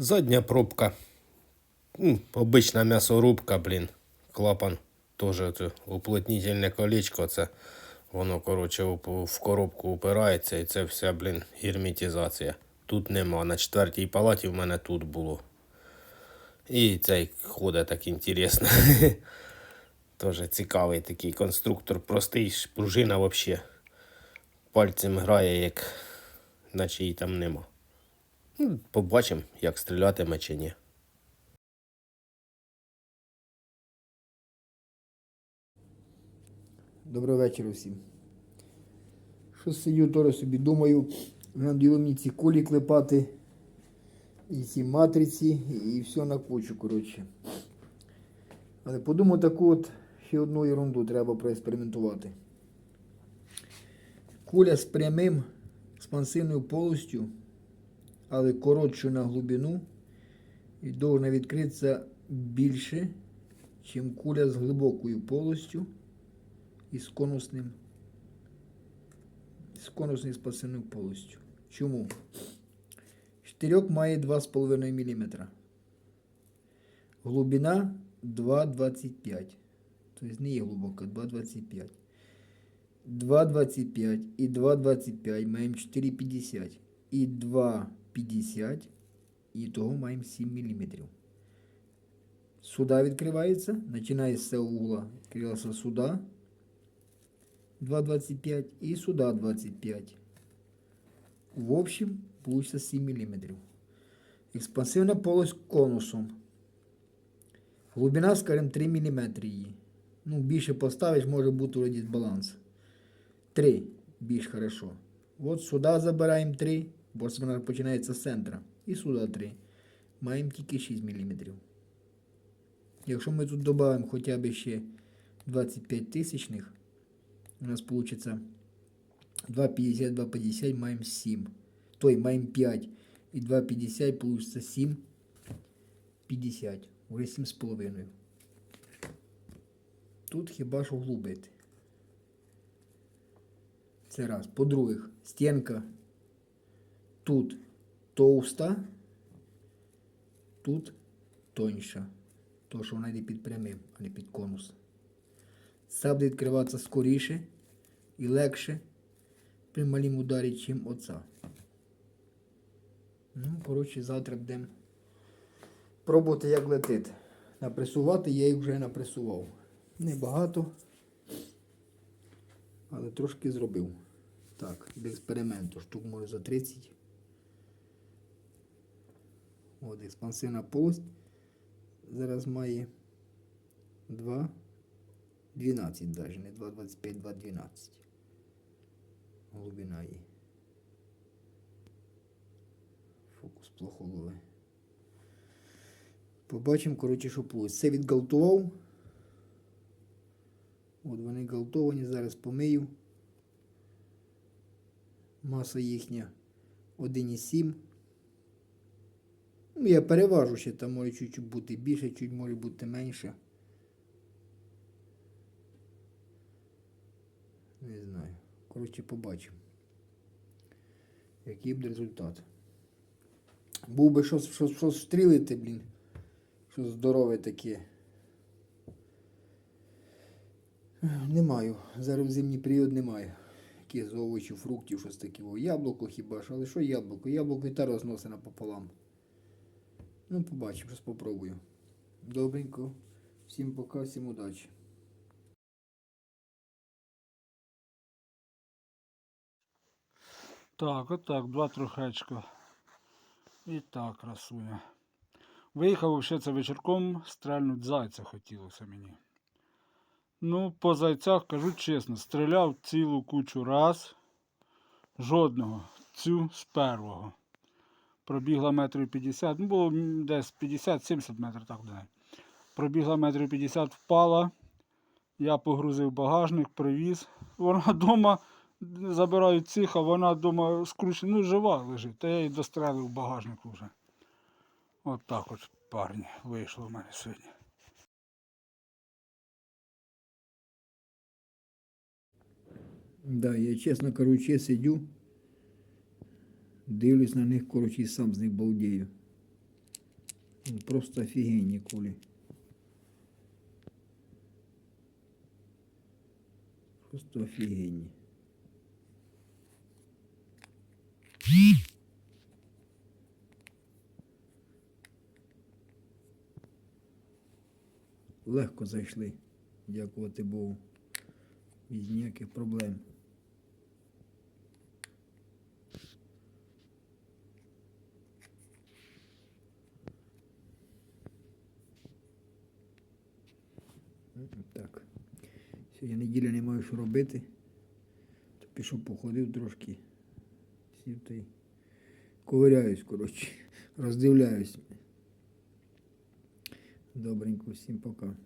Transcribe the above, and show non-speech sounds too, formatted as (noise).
Задня пробка. Обична м'ясорубка, блін. Клапан теж уплотнительне колечко. Це воно, коротше, в коробку упирається і це вся, блін, герметизація. Тут нема. На четвертій палаті в мене тут було. І цей ходить так інтересно. (laughs) Теж цікавий такий конструктор, простий, пружина взагалі. Пальцем грає, як наче її там нема. Ну, Побачимо, як стрілятиме чи ні. Доброго вечора всім. Що сидю, теж собі думаю, наділо мені ці кулі клепати, і ці матриці, і все на кучу, коротше. Але подумав таку от ще одну ерунду треба проекспериментувати. Куля з прямим експансивною полостю, але коротшу на глибину і повинна відкритися більше, ніж куля з глибокою полостю і з конусним з конусною спасивною полостю. Чому? Штирьок має 2,5 мм. Глибина 2,25. Тобто не є глибока, 2,25. 2,25 і 2,25 маємо 4,50. І 2,50 і того маємо 7 мм. Сюди відкривається, починає з цього угла. Відкрилася сюди. 2,25 и сюда 25. В общем, получится 7 мм. Експансивна полость конусом. Глибина, скажімо, 3 мм її. Ну, більше поставиш, може бути вроді баланс. 3 більш хорошо. От сюди забираємо 3, Бо вона починається з центра. І сюди 3. Маємо тільки 6 мм. Якщо ми тут додаємо хоча б ще 25 тисячних, у нас получится 2,50, 2,50, маем 7. Той, маем 5. И 2,50 получится 7, 50. Уже 7,5. Тут хіба що глубити. Це раз. По-друге, стінка тут товста, тут тоньша. То, що вона йде під прямим, а не під конус. Це буде відкриватися скоріше і легше при малім ударі, чим оця. Ну, коротше, завтра будемо пробувати, як летить. Напресувати я їх вже напресував. Небагато, але трошки зробив. Так, від експерименту штук може за 30. От, експансивна полость. Зараз має 2. 12 даже, не 2,25, 2,12. Глубина її. Фокус плохо ловить. Побачимо, коротше, що вийде. Це відгалтував. От вони галтовані, зараз помию. Маса їхня 1,7. Ну, я переважу ще, там може чуть-чуть бути більше, чуть може бути менше. Не знаю. Коротше, побачимо. Який буде результат. Був би щось, щось, щось стрілити, блін. Щось здорове таке. Не маю. Зараз в зимній період немає. Яких з овочів, фруктів, щось таке. Яблуко хіба ж, але що яблуко? Яблуко і та розносина пополам. Ну, побачимо, щось попробую. Добренько. Всім пока, всім удачі. Так, отак, два трохечка. І так, красуня. Виїхав ще це вечірком, стрельнуть зайця хотілося мені. Ну, по зайцях, кажу чесно, стріляв цілу кучу раз. Жодного. Цю з первого. Пробігла метрів 50, ну було десь 50-70 метрів так де. Пробігла метрів 50, впала. Я погрузив багажник, привіз. Вона вдома забираю цих, а вона вдома скручена, ну жива лежить. Та я її дострелив в багажнику вже. От так от, парні, вийшло в мене сьогодні. Да, я чесно кажучи, сидю, дивлюсь на них, коротше, і сам з них балдею. Ну, Просто офігенні кулі. Просто офігенні. Легко зайшли. Дякувати Богу. Без ніяких проблем. Так. Сьогодні неділя не маю що робити. То пішов, походив трошки. Сів та ковиряюсь, коротше. (laughs) Роздивляюсь. Добренько, всім пока.